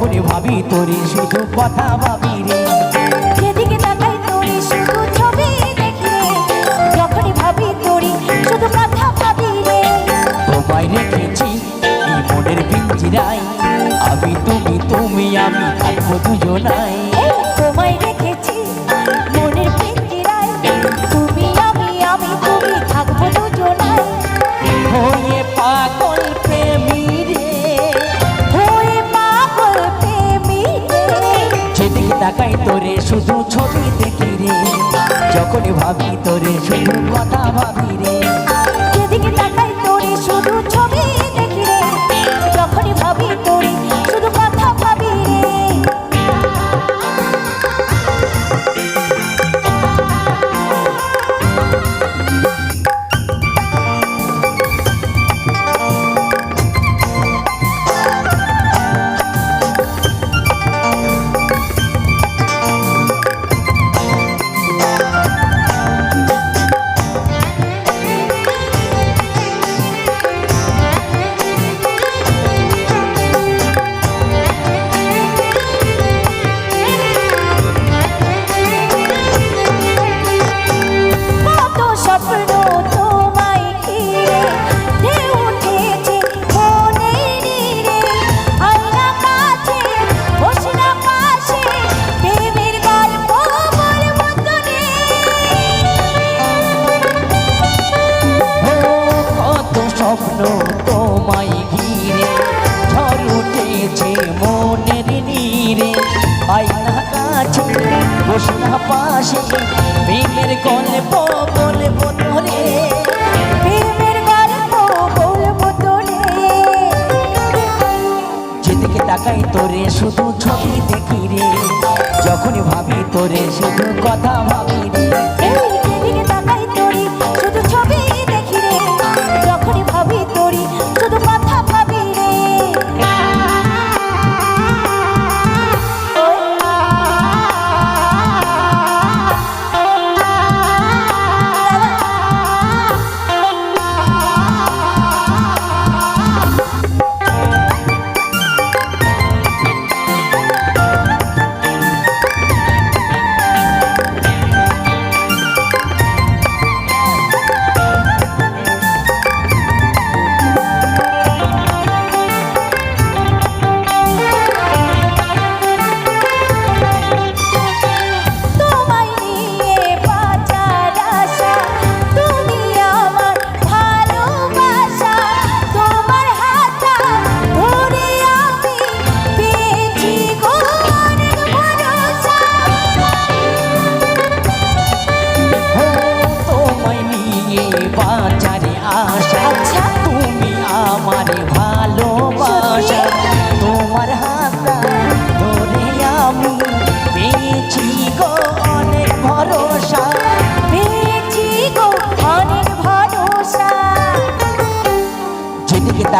করে ভাবি তোরে শুধু কথা ভাবি তাকাই তোরে শুধু ছবি দেখি রে। যখন ভাবি তোরে শুধু কথা ভাবি রে। স্বপ্ন তোমায় ঘিরে ঝড় উঠেছে মনের নীরে। আয়না কাছে বসনা পাশে গল্প তাকাই তোরে শুধু ছবি দেখি রে। যখন ভাবি তোরে শুধু কথা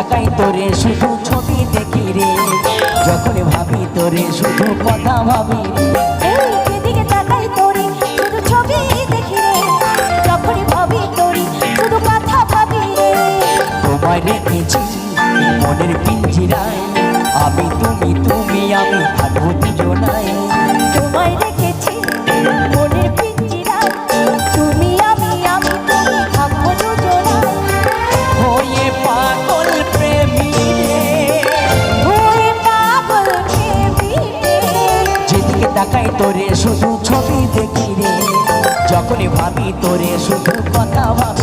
তাকাই তোরে শুধু ছবি দেখি রে। যখন ভাবি তোরে শুধু কথা ভাবি। যখন ভাবি তোমায় মনের পিঞ্জিরায়। আমি তুমি তুমি আমি থাকব দুজনায়। তোমায় রেখেছি মনের তাকাই তোরে শুধু ছবি দেখি রে। যখনই ভাবি তোরে শুধু কথা ভাবি